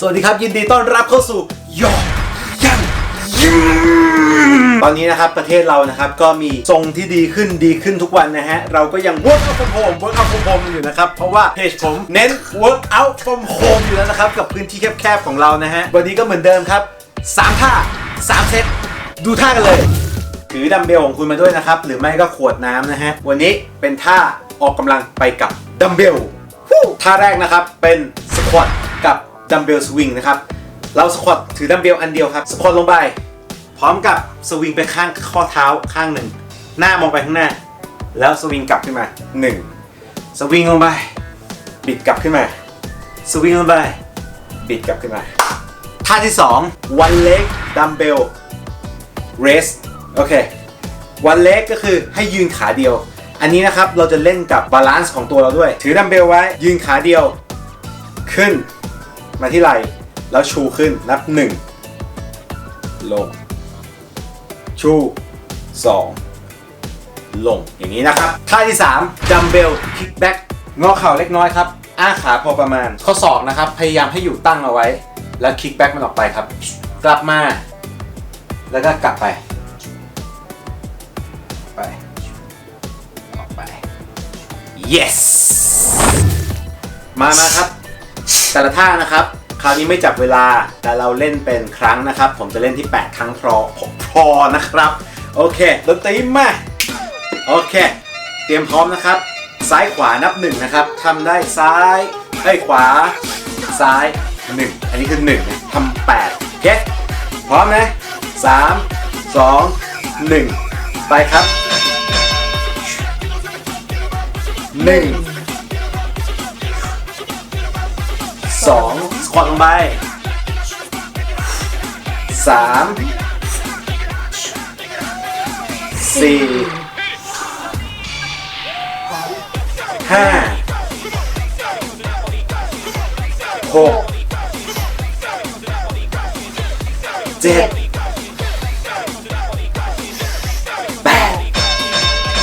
สวัสดีครับ ยินดีต้อนรับเข้าสู่ยอยังยิมตอนนี้นะครับประเทศเรานะครับก็มีทรงที่ดีขึ้นดีขึ้นทุกวันนะฮะ เราก็ยัง work out from home work out from home อยู่นะครับ เพราะว่าเพจผมเน้น work out from home อยู่แล้วนะครับ กับพื้นที่แคบๆของเรานะฮะ วันนี้ก็เหมือนเดิมครับ 3 ท่า 3 เซตดูท่ากันเลย ถือดัมเบลของคุณมาด้วยนะครับ หรือไม่ก็ขวดน้ำนะฮะ วันนี้เป็นท่าออกกำลังไปกับดัมเบลท่าแรกนะครับเป็นสควอตกับ ดัมเบลสวิงนะครับ เราสควอตถือดัมเบลอันเดียวครับ สควอตลงไป พร้อมกับสวิงไปข้างข้อเท้าข้างหนึ่ง หน้ามองไปข้างหน้า แล้วสวิงกลับขึ้นมา 1 สวิงลงไป บิดกลับขึ้นมา สวิงลงไป บิดกลับขึ้นมา ท่าที่ 2 one leg dumbbell raise โอเค one leg ก็คือให้ยืนขาเดียว อันนี้นะครับเราจะเล่นกับบาลานซ์ของตัวเราด้วย ถือดัมเบลไว้ยืนขาเดียว ขึ้น มาที่ไหล่แล้วชูขึ้นนับ 1 ลง ชู 2 ลงอย่างนี้นะครับ ท่าที่ 3 ดัมเบลคิกแบ็กงอเข่าเล็กน้อยครับ อ้าขาพอประมาณ ข้อศอกนะครับ พยายามให้อยู่ตั้งเอาไว้ แล้วคิกแบ็กมันออกไปครับ กลับมา แล้วก็กลับไป ไป ออกไป yes มามาครับ แต่ละท่านะครับคราวนี้ไม่จับเวลาแต่เราเล่นเป็นครั้งนะครับ ผมจะเล่นที่ 8 ครั้งพอพอนะครับ โอเคดนตรีมาโอเค เตรียมพร้อมนะครับ ซ้ายขวานับหนึ่งนะครับทำได้ซ้ายไอ้ขวา ซ้ายหนึ่งอันนี้คือหนึ่งนะทำแปดโอเคพร้อมนะสามสองหนึ่งไปครับหนึ่ง องสควอตลงไปสามสี่ห้าหกเจ็ดแปด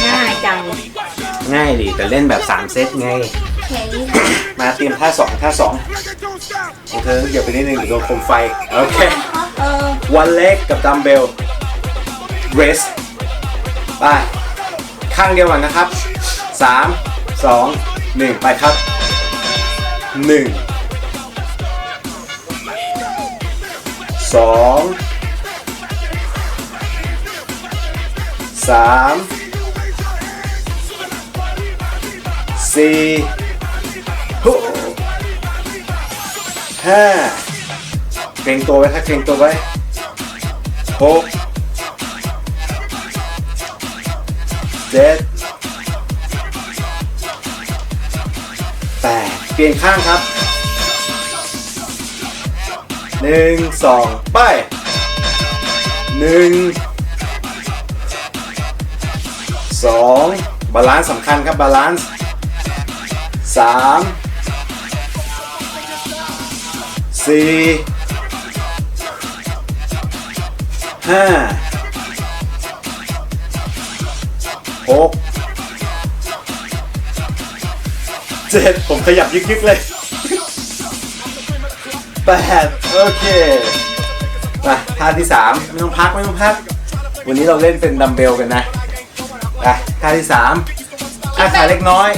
ง่ายจัง ง่ายดิแต่เล่นแบบ3เซตไงแค่นี้มาเตรียมท่า2ท่า2ของ เธอเดี๋ยวไปนิดนึงเดี๋ยวโดนโคมไฟ โอเค เออวันเล็กกับดัมเบล เรสไป ข้างเดียวก่อนนะครับ 3 2 1 ไปครับ1 2 3สี่ ห้าเกรงตัวไว้ครับเกรงตัวไว้หกเจ็ดแปดเปลี่ยนข้างครับหนึ่งสองไปหนึ่งสองบาลานซ์สำคัญครับบาลานซ์สาม สี่ห้าหกเจ็ดผมขยับยึกๆเลยแปดโอเคมาท่าที่สามไม่ต้องพักไม่ต้องพัก วันนี้เราเล่นเป็นดัมเบลกันนะไปท่าที่สามอ้าขาเล็กน้อย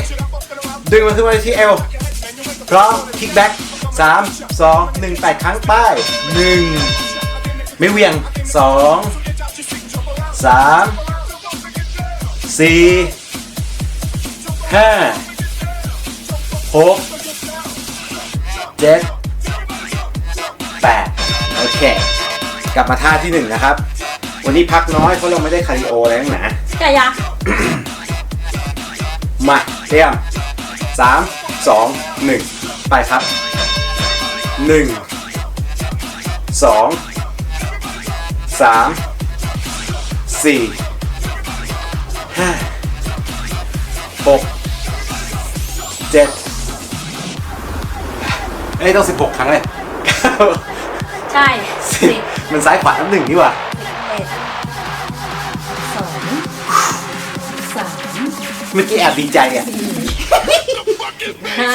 ดึงมันขึ้นมาที่เอวพร้อมคิกแบ็ก สามสองหนึ่งแปดครั้งป้ายหนึ่งไม่เหวียงสองสามสี่ห้าหกเจ็ดแปดโอเค กลับมาท่าที่หนึ่งนะครับ วันนี้พักน้อยเพราะเราไม่ได้คาร์ดิโออะไรทั้งนั้นจะยักมาเตรียมสามสองหนึ่งไปครับ หนึ่งสองสามสี่ห้าหกเจ็ดเอ้ยต้องสิบหกครั้งเลยเก้าใช่สิสิบบมันซ้ายขวาทั้งหนึ่งนี่หว่าเอ็ดสองสามเมื่อกี้แอบดีใจอะห้า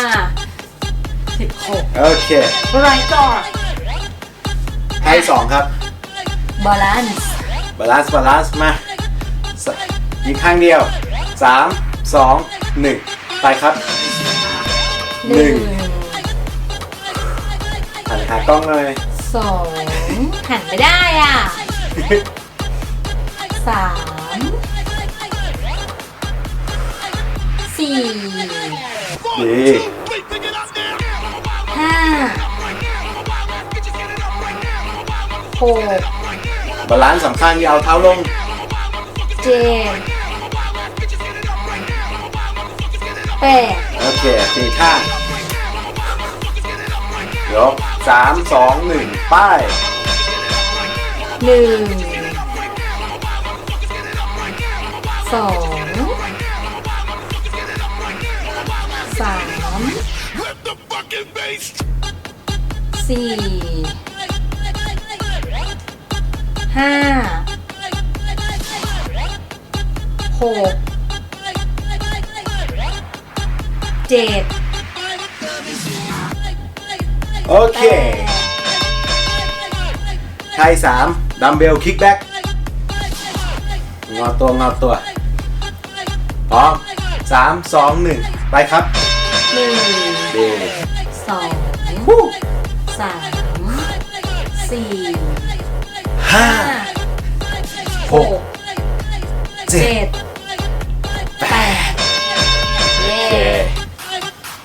สิบหกโอเคไรก่อนให้สองครับ บาลานซ์บาลานซ์บาลานซ์มาสยิงข้างเดียวสามสองหนึ่งไปครับ หนึ่ง หันหากล้องเลยสองหันไม่ได้อะสามสี่ ดี ห้าหกบาลานซ์สำคัญอย่าเอาเท้าลงเจ็ดแปดโอเคตีข้างยกสามสองหนึ่งป้ายหนึ่งสอง สี่ห้าหกเจ็ดโอเคแปดไทยสามดัมเบลคิกแบ็กงอตัวงอตัวพร้อมสามสองหนึ่งไปครับหนึ่งดีสองฮู้ สามสี่ห้าห้าหกเจ็ดเจ็ดแปดเย้โอเค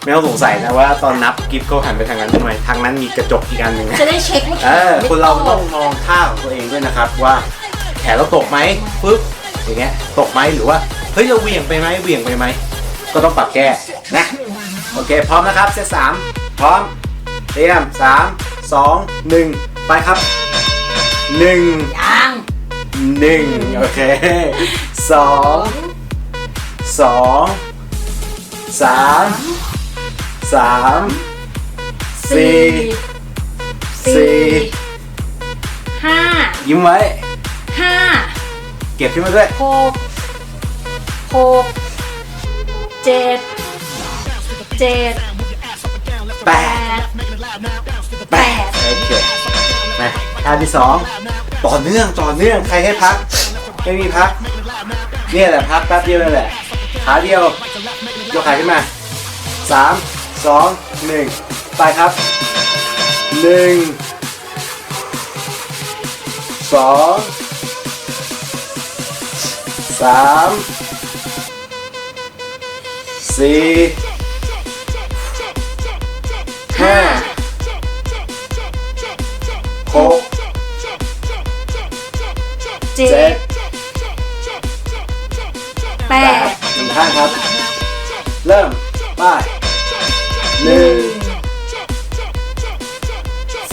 ไม่ต้องสงสัยนะว่าตอนนับกิฟเขาหันไปทางนั้นทำไมทางนั้นมีกระจกอีกอันหนึ่งนะจะได้เช็คว่าเออคนเราต้องมองท่าของตัวเองด้วยนะครับว่าแขนเราตกไหมปึ๊บอย่างเงี้ยตกไหมหรือว่าเฮ้ยเราเหวี่ยงไปไหมเหวี่ยงไปไหมก็ต้องปรับแก้นะโอเค พร้อมนะครับเซตสามพร้อม เตรียมสามสองหนึ่งไปครับหนึ่งยังหนึ่งโอเคสองสองสามสามสี่สี่ห้ายิ้มไว้ห้าเก็บขึ้นมาด้วยหกหกเจ็ดเจ็ดแปแปดด แปดโอเคมาท่าที่สองต่อเนื่องต่อเนื่องใครให้พัก ไม่มีพักเนี่ยแหละพักแป๊บเดียวนั่นแหละขาเดียวยกขาขึ้นมาสามสองหนึ่งไปครับหนึ่งสองสามสี่ เจ็ดแปดหนึ่งข้างครับ เริ่มไป้ายหนึ่งง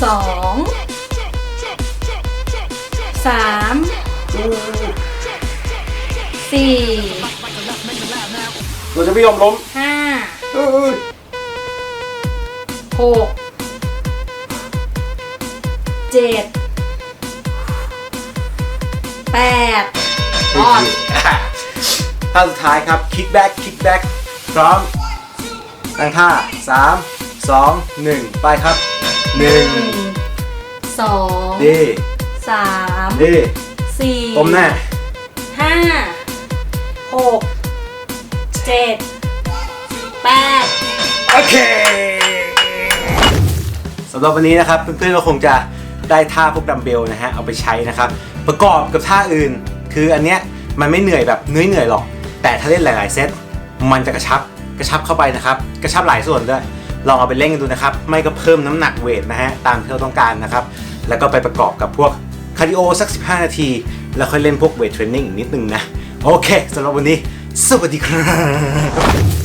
สองสามสี่เราจะไม่ยอมล้มห้าเอ้ยหกเจ็ด แปดรอดท่าสุดท้ายครับคิกแบ็กคิกแบ็กพร้อมตั้งท่าสามสองหนึ่งไปครับหนึ่งสองดีสามดีสี่ก้มหน้าห้าหกเจ็ดแปดโอเคสำหรับวันนี้นะครับเพื่อนๆก็คงจะ ได้ท่าพวกดัมเบลนะฮะเอาไปใช้นะครับ ประกอบกับท่าอื่น คืออันเนี้ยมันไม่เหนื่อยแบบเหนื่อยเหนื่อยหรอก แต่ถ้าเล่นหลาย ๆ เซตมันจะกระชับกระชับเข้าไปนะครับ กระชับหลายส่วนด้วย ลองเอาไปเล่นกันดูนะครับ ไม่ก็เพิ่มน้ำหนักเวทนะฮะตามที่เราต้องการนะครับ แล้วก็ไปประกอบกับพวกคาร์ดิโอสัก 15 นาที แล้วค่อยเล่นพวกเวทเทรนนิ่งอีกนิดนึงนะ โอเคสำหรับวันนี้ สวัสดีครับ